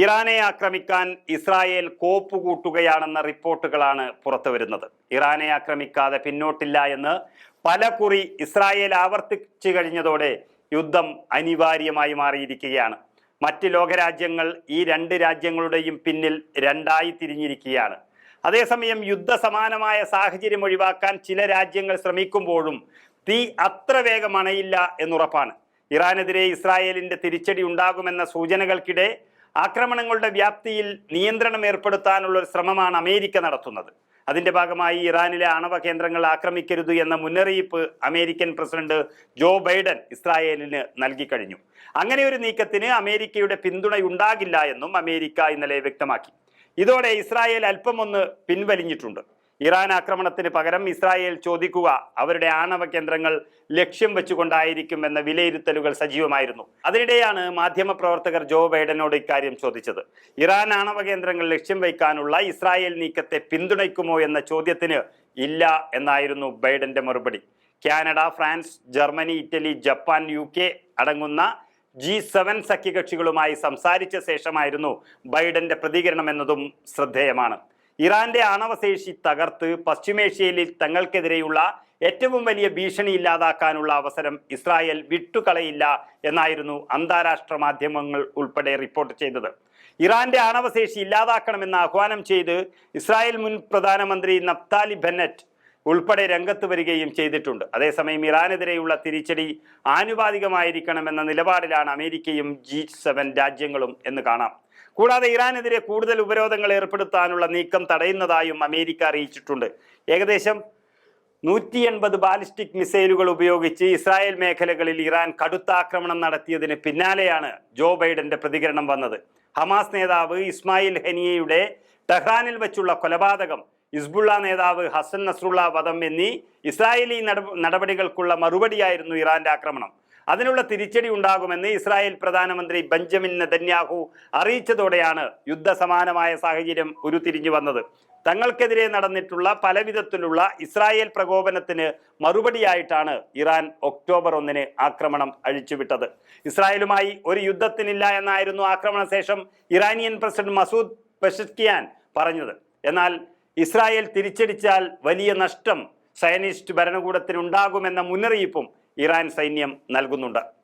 ഇറാനെ ആക്രമിക്കാൻ ഇസ്രായേൽ കോപ്പുകൂട്ടുകയാണെന്ന റിപ്പോർട്ടുകളാണ് പുറത്തുവരുന്നത് ഇറാനെ ആക്രമിക്കാതെ പിന്നോട്ടില്ല എന്ന് പല കുറി ഇസ്രായേൽ ആവർത്തിച്ചു കഴിഞ്ഞതോടെ യുദ്ധം അനിവാര്യമായി മാറിയിരിക്കുകയാണ്. മറ്റ് ലോകരാജ്യങ്ങൾ ഈ രണ്ട് രാജ്യങ്ങളുടെയും പിന്നിൽ രണ്ടായി തിരിഞ്ഞിരിക്കുകയാണ്. അതേസമയം യുദ്ധസമാനമായ സാഹചര്യം ഒഴിവാക്കാൻ ചില രാജ്യങ്ങൾ ശ്രമിക്കുമ്പോഴും തീ അത്ര വേഗം അണയില്ല എന്നുറപ്പാണ്. ഇറാനെതിരെ ഇസ്രായേലിന്റെ തിരിച്ചടി ഉണ്ടാകുമെന്ന സൂചനകൾക്കിടെ ആക്രമണങ്ങളുടെ വ്യാപ്തിയിൽ നിയന്ത്രണം ഏർപ്പെടുത്താനുള്ള ഒരു ശ്രമമാണ് അമേരിക്ക നടത്തുന്നത്. അതിന്റെ ഭാഗമായി ഇറാനിലെ ആണവ കേന്ദ്രങ്ങൾ ആക്രമിക്കരുത് എന്ന മുന്നറിയിപ്പ് അമേരിക്കൻ പ്രസിഡന്റ് ജോ ബൈഡൻ ഇസ്രായേലിന് നൽകി കഴിഞ്ഞു. അങ്ങനെ ഒരു നീക്കത്തിന് അമേരിക്കയുടെ പിന്തുണയുണ്ടാകില്ല എന്നും അമേരിക്ക ഇന്നലെ വ്യക്തമാക്കി. ഇതോടെ ഇസ്രായേൽ അല്പമൊന്ന് പിൻവലിഞ്ഞിട്ടുണ്ട്. ഇറാൻ ആക്രമണത്തിന് പകരം ഇസ്രായേൽ ചോദിക്കുക അവരുടെ ആണവ കേന്ദ്രങ്ങൾ ലക്ഷ്യം വെച്ചുകൊണ്ടായിരിക്കും എന്ന വിലയിരുത്തലുകൾ സജീവമായിരുന്നു. അതിനിടെയാണ് മാധ്യമപ്രവർത്തകർ ജോ ബൈഡനോട് ഇക്കാര്യം ചോദിച്ചത്. ഇറാൻ ആണവ കേന്ദ്രങ്ങൾ ലക്ഷ്യം വയ്ക്കാനുള്ള ഇസ്രായേൽ നീക്കത്തെ പിന്തുണയ്ക്കുമോ എന്ന ചോദ്യത്തിന് ഇല്ല എന്നായിരുന്നു ബൈഡന്റെ മറുപടി. Canada France Germany Italy Japan U അടങ്ങുന്ന ജി സെവൻ സഖ്യകക്ഷികളുമായി സംസാരിച്ച ശേഷമായിരുന്നു ബൈഡന്റെ പ്രതികരണം എന്നതും ശ്രദ്ധേയമാണ്. ഇറാന്റെ ആണവശേഷി തകർത്ത് പശ്ചിമേഷ്യയിൽ തങ്ങൾക്കെതിരെയുള്ള ഏറ്റവും വലിയ ഭീഷണി ഇല്ലാതാക്കാനുള്ള അവസരം ഇസ്രായേൽ വിട്ടുകളയില്ല എന്നായിരുന്നു അന്താരാഷ്ട്ര മാധ്യമങ്ങൾ ഉൾപ്പെടെ റിപ്പോർട്ട് ചെയ്തത്. ഇറാന്റെ ആണവശേഷി ഇല്ലാതാക്കണമെന്ന് ആഹ്വാനം ചെയ്ത് ഇസ്രായേൽ മുൻ പ്രധാനമന്ത്രി നഫ്താലി ബെന്നറ്റ് ഉൾപ്പെടെ രംഗത്ത് വരികയും ചെയ്തിട്ടുണ്ട്. അതേസമയം ഇറാനെതിരെയുള്ള തിരിച്ചടി ആനുപാതികമായിരിക്കണമെന്ന നിലപാടിലാണ് അമേരിക്കയും ജി സെവൻ രാജ്യങ്ങളും എന്ന് കാണാം. കൂടാതെ ഇറാനെതിരെ കൂടുതൽ ഉപരോധങ്ങൾ ഏർപ്പെടുത്താനുള്ള നീക്കം തടയുന്നതായും അമേരിക്ക അറിയിച്ചിട്ടുണ്ട്. ഏകദേശം നൂറ്റി എൺപത് ബാലിസ്റ്റിക് മിസൈലുകൾ ഉപയോഗിച്ച് ഇസ്രായേൽ മേഖലകളിൽ ഇറാൻ കടുത്ത ആക്രമണം നടത്തിയതിന് പിന്നാലെയാണ് ജോ ബൈഡന്റെ പ്രതികരണം വന്നത്. ഹമാസ് നേതാവ് ഇസ്മായിൽ ഹെനിയയുടെ ടെഹ്റാനിൽ വെച്ചുള്ള കൊലപാതകം ഇസ്ബുള്ള നേതാവ് ഹസൻ നസ്രുള്ള വധം എന്നീ ഇസ്രായേലി നടപടികൾക്കുള്ള മറുപടിയായിരുന്നു ഇറാന്റെ ആക്രമണം. അതിനുള്ള തിരിച്ചടി ഉണ്ടാകുമെന്ന് ഇസ്രായേൽ പ്രധാനമന്ത്രി ബെഞ്ചമിൻ നെതന്യാഹു അറിയിച്ചതോടെയാണ് യുദ്ധസമാനമായ സാഹചര്യം ഉരുത്തിരിഞ്ഞു വന്നത്. തങ്ങൾക്കെതിരെ നടന്നിട്ടുള്ള പലവിധത്തിലുള്ള ഇസ്രായേൽ പ്രകോപനത്തിന് മറുപടിയായിട്ടാണ് ഇറാൻ ഒക്ടോബർ ഒന്നിന് ആക്രമണം അഴിച്ചുവിട്ടത്. ഇസ്രായേലുമായി ഒരു യുദ്ധത്തിനില്ല എന്നായിരുന്നു ആക്രമണ ശേഷം ഇറാനിയൻ പ്രസിഡന്റ് മസൂദ് പെഷക്കിയാൻ പറഞ്ഞത്. എന്നാൽ ഇസ്രായേൽ തിരിച്ചടിച്ചാൽ വലിയ നഷ്ടം സയനിസ്റ്റ് ഭരണകൂടത്തിനുണ്ടാകുമെന്ന മുന്നറിയിപ്പും ഇറാൻ സൈന്യം നൽകുന്നുണ്ട്.